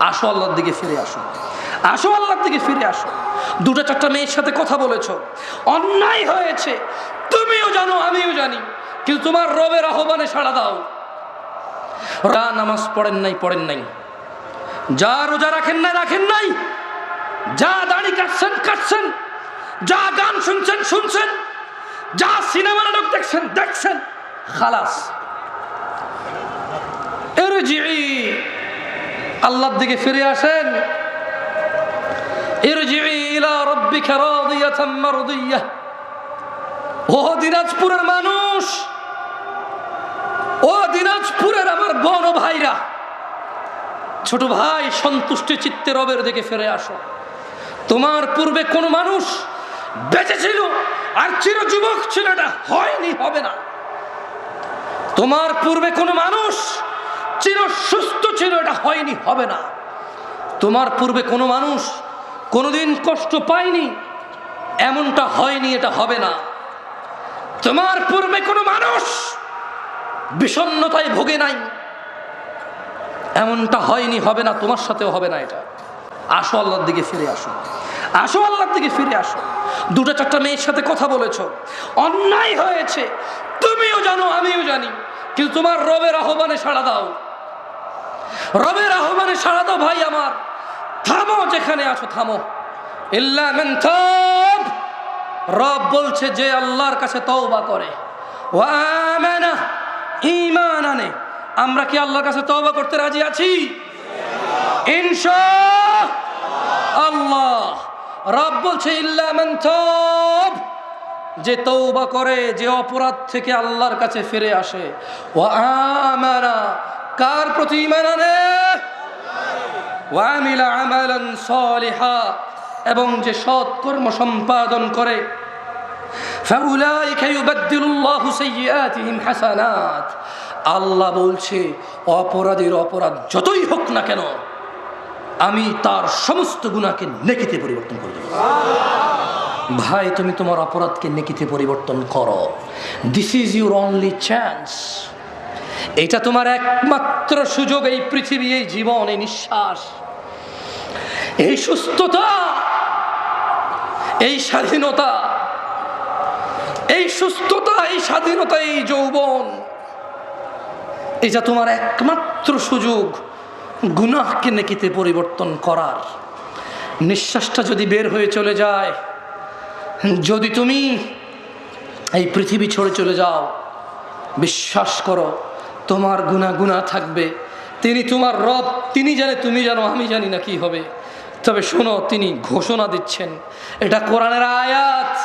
আসো আল্লাহর দিকে ফিরে আসো। আসো আল্লাহর দিকে ফিরে আসো। দুটো চারটা মেয়ের সাথে কথা বলেছ। অন্যায় হয়েছে। তুমিও জানো, আমিও জানি। কিন্তু তোমার রবের আহ্বানে সাড়া দাও। রা নামাজ পড়েন নাই পড়েন নাই। যা রোজা রাখেন নাই রাখেন নাই। যা দাড়ি কাটছেন কাটছেন। যা গান শুনছেন শুনছেন। যা সিনেমা নাটক দেখছেন দেখছেন। খালাস। ইরজিই আল্লাহর দিকে ফিরে আসেন। ও দিনাজপুরের মানুষ, ও দিনাজপুরের আমার ভাইরা, ছোট ভাই, সন্তুষ্টি চিত্তে রবের দিকে ফিরে তোমার পূর্বে কোন মানুষ বেঁচে ছিল, আর চির যুবক ছিল এটা হয়নি, হবে না। তোমার পূর্বে কোনো মানুষ চির সুস্থ ছিল, এটা হয়নি, হবে না। তোমার পূর্বে কোনো মানুষ কোনোদিন কষ্ট পায়নি, এমনটা হয়নি, এটা হবে না। তোমার পূর্বে কোনো মানুষ বিষণ্ণতায় ভোগে নাই, এমনটা হয়নি, হবে না, তোমার সাথেও হবে না এটা। আসো আল্লাহর দিকে ফিরে আসো। আসো আল্লাহর দিকে ফিরে আসো। দুটো চারটা মেয়ের সাথে কথা বলেছ। অন্যায় হয়েছে। তুমিও জানো, আমিও জানি। কিন্তু তোমার রবের আহ্বানে সাড়া দাও। রবের আহ্বানে সাড়া দাও ভাই আমার। থামো, যেখানে আছো থামো। রব বলছে যে আল্লাহর কাছে তওবা করে। ঈমান আনে আমরা কি আল্লাহর কাছে তওবা করতে রাজি আছি? ইনশা আল্লাহ। রব বলছে ইল্লা মান যে তৌবা করে, যে অপরাধ থেকে আল্লাহর কাছে ফিরে আসে। ও আমানা কার প্রতি ইমান আনে? ওয়ামিলা আমালান এবং যে সৎ কর্ম সম্পাদন করে। আল্লাহ বলছে, অপরাধের অপরাধ যতই হোক না কেন, আমি তার সমস্ত গুণাকে নেকিতে পরিবর্তন করে দেব। ভাই, তুমি তোমার অপরাধকে নেকিতে পরিবর্তন করো। This is your only chance এটা তোমার একমাত্র সুযোগ এই পৃথিবী, এই জীবন, এই নিঃশ্বাস, এই সুস্থতা, এই স্বাধীনতা, এই সুস্থতা, এই স্বাধীনতা, এই যৌবন। এটা তোমার একমাত্র সুযোগ গুনাহকে নেকিতে পরিবর্তন করার। নিঃশ্বাসটা যদি বের হয়ে চলে যায়, যদি তুমি এই পৃথিবী ছেড়ে চলে যাও, বিশ্বাস করো তোমার গুণা গুণা থাকবে। তিনি তোমার রব, তিনি জানে, তুমি জানো, আমি জানি না কি হবে। তবে শোনো, তিনি ঘোষণা দিচ্ছেন। এটা কোরআনের আয়াত।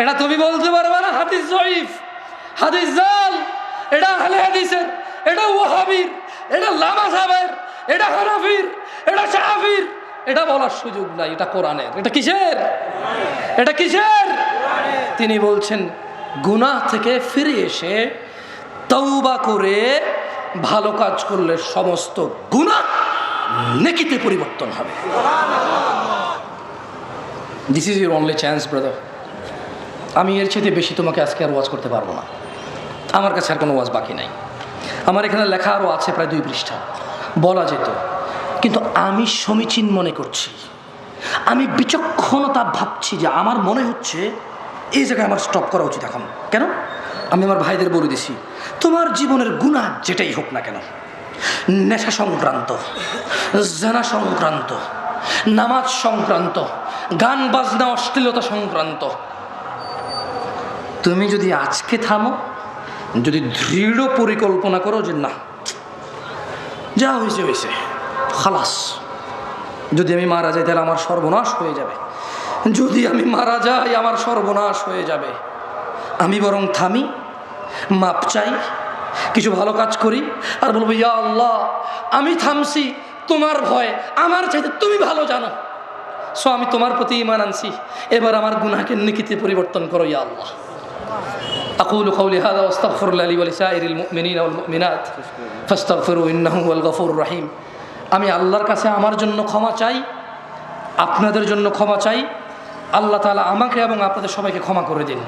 এটা তুমি বলতে পারবে না, হাদিস জয়ীফ। হাদিস জাল। এটা আহলে হাদিসের। এটা ওয়াহাবির। এটা লামা সাহেবের। এটা হানাফির। এটা শাহাফির এটা বলার সুযোগ নাই, এটা কোরআনের। এটা কিসের? এটা কিসের? তিনি বলছেন, গুনাহ থেকে ফিরে এসে তৌবা করে ভালো কাজ করলে সমস্ত গুনাহ নেকিতে পরিবর্তন হবে। This is your only chance brother আমি এর চেয়ে বেশি তোমাকে আজকে আর ওয়াজ করতে পারব না। আমার কাছে আর কোনো ওয়াজ বাকি নাই। আমার এখানে লেখা আরও আছে প্রায় দুই পৃষ্ঠা। বলা যেত, কিন্তু আমি সমীচীন মনে করছি। আমি বিচক্ষণতা ভাবছি যে আমার মনে হচ্ছে এই জায়গায় আমার স্টপ করা উচিত এখন। কেন? আমি আমার ভাইদের বলে দিছি, তোমার জীবনের গুণা যেটাই হোক না কেন, নেশা সংক্রান্ত, জানা সংক্রান্ত, নামাজ সংক্রান্ত, গান বাজনা অশ্লীলতা সংক্রান্ত, তুমি যদি আজকে থামো, যদি দৃঢ় পরিকল্পনা করো যে না, যা হয়েছে হয়েছে, খালাস। যদি আমি মারা যাই, তাহলে আমার সর্বনাশ হয়ে যাবে। যদি আমি মারা যাই আমার সর্বনাশ হয়ে যাবে আমি বরং থামি মাপ চাই কিছু ভালো কাজ করি আর বলবো ইয়া আল্লাহ আমি থামছি তোমার ভয় আমার চাইতে তুমি ভালো জানো সো আমি তোমার প্রতি ইমান আনছি এবার আমার গুনাহকে নিকিতে পরিবর্তন করো ইয়া আল্লাহ أقول قولي هذا واستغفر الله لي ولسائر المؤمنين والمؤمنات فاستغفروا إنه هو الغفور الرحيم আমি আল্লাহর কাছে আমার জন্য ক্ষমা চাই আপনাদের জন্য ক্ষমা চাই আল্লাহ তালা আমাকে এবং আপনাদের সবাইকে ক্ষমা করে দিন।